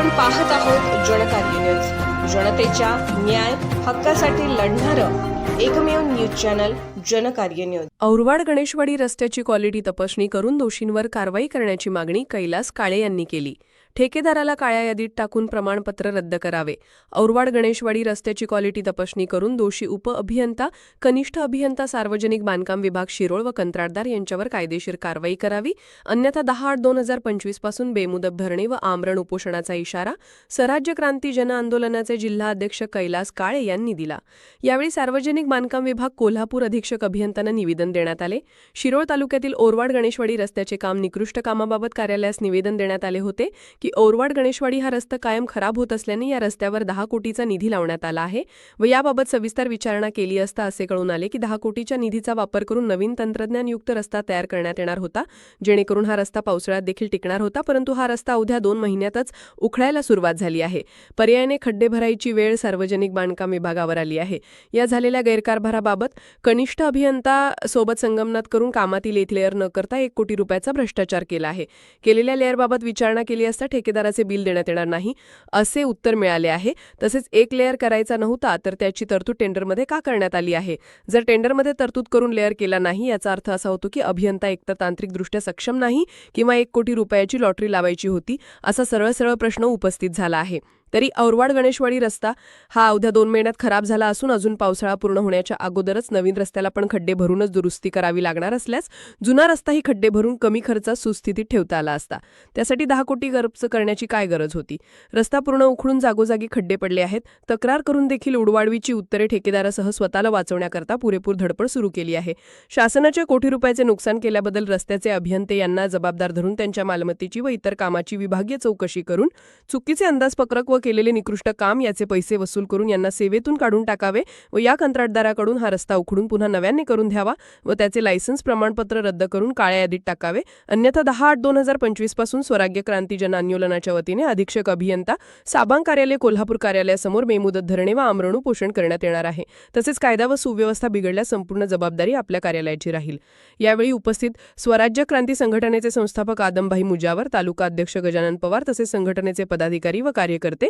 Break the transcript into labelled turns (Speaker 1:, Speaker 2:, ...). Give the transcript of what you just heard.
Speaker 1: आपण पाहत आहोत जनकार्य न्यूज. जनतेच्या न्याय हक्कासाठी लढणारं एकमेव news channel Jankarya news
Speaker 2: Aurwad Ganeshwadi रस्त्याची क्वालिटी तपासणी करून दोषींवर कारवाई करण्याची मागणी कैलास काळे यांनी केली. ठेकेदाराला काळ्या यादीत टाकून प्रमाणपत्र रद्द करावे. औरवाड गणेशवाडी रस्त्याची क्वालिटी तपासणी करून दोषी उपअभियंता कनिष्ठ अभियंता सार्वजनिक बांधकाम विभाग शिरोळ व कंत्राटदार यांच्यावर कायदेशीर कारवाई करावी. अन्यथा दहा आठ दोन हजार पंचवीसपासून बेमुदत धरणे व आमरण उपोषणाचा इशारा स्वराज्य क्रांती जन आंदोलनाचे जिल्हा अध्यक्ष कैलास काळे यांनी दिला. यावेळी सार्वजनिक बांधकाम विभाग कोल्हापूर अधीक्षक अभियंत्यांना निवेदन देण्यात आले. शिरोळ तालुक्यातील ओरवाड गणेशवाडी रस्त्याचे काम निकृष्ट कामाबाबत कार्यालयास निवेदन देण्यात आले होते की ओरवाड गणेशवाडी हा रस्ता कायम खराब होत असल्याने या रस्त्यावर दहा कोटीचा निधी लावण्यात आला आहे व याबाबत सविस्तर विचारणा केली असता असे कळून आले की दहा कोटीच्या निधीचा वापर करून नवीन तंत्रज्ञानयुक्त रस्ता तयार करण्यात येणार होता. जेणेकरून हा रस्ता पावसाळ्यात देखील टिकणार होता परंतु हा रस्ता अवघ्या दोन महिन्यातच उखडायला सुरुवात झाली आहे. पर्यायाने खड्डे भरायची वेळ सार्वजनिक बांधकाम विभागावर आली आहे. या झालेल्या गैरकारभाराबाबत कनिष्ठ अभियंता सोबत संगमनात करून कामातील एक लेअर न करता एक कोटी रुपयाचा भ्रष्टाचार केला आहे. केलेल्या लेअरबाबत विचारणा केली असता ठेकेदाराचे बिल देण्यात येणार नाही असे उत्तर मिळाले आहे. तसेच एक लेअर करायचा नव्हता तर त्याची तरतूद टेंडरमध्ये का करण्यात आली आहे? जर टेंडरमध्ये तरतूद करून लेअर केला नाही याचा अर्थ असा होतो की अभियंता एकतर तांत्रिकदृष्ट्या सक्षम नाही किंवा एक कोटी रुपयाची लॉटरी लावायची होती असा सरळ सरळ प्रश्न उपस्थित झाला आहे. तरी औरवाड गणेशवाडी रस्ता हा अवध्या दोन महिन्यात खराब झाला असून अजून पावसाळा पूर्ण होण्याच्या अगोदरच नवीन रस्त्याला पण खड्डे भरूनच दुरुस्ती करावी लागणार असल्यास जुना रस्ताही खड्डे भरून कमी खर्चात सुस्थितीत ठेवता आला असता. त्यासाठी दहा कोटी खर्च करण्याची काय गरज होती? रस्ता पूर्ण उखडून जागोजागी खड्डे पडले आहेत. तक्रार करून देखील उडवाडवीची उत्तरे ठेकेदारासह स्वतःला वाचवण्याकरता पुरेपूर धडपड सुरू केली आहे. शासनाच्या कोटी रुपयाचे नुकसान केल्याबद्दल रस्त्याचे अभियंते यांना जबाबदार धरून त्यांच्या मालमत्तेची व इतर कामाची विभागीय चौकशी करून चुकीचे अंदाजपत्रक व केलेले निकृष्ट काम याचे पैसे वसूल करून यांना सेवेतून काढून टाकावे व या कंत्राटदाराकडून हा रस्ता उखडून पुन्हा नव्याने करून द्यावा व त्याचे लायसन्स प्रमाणपत्र रद्द करून काळ्या यादीत टाकावे. अन्यथा दहा आठ दोन हजार पंचवीसपासून स्वराज्य क्रांती जन आंदोलनाच्या वतीने अधीक्षक अभियंता साबांग कार्यालय कोल्हापूर कार्यालयासमोर बेमुदत धरणे व आमरणू पोषण करण्यात येणार आहे. तसेच कायदा व सुव्यवस्था बिघडल्यास संपूर्ण जबाबदारी आपल्या कार्यालयाची राहील. यावेळी उपस्थित स्वराज्य क्रांती संघटनेचे संस्थापक आदमभाई मुजावर तालुका अध्यक्ष गजानन पवार तसेच संघटनेचे पदाधिकारी व कार्यकर्ते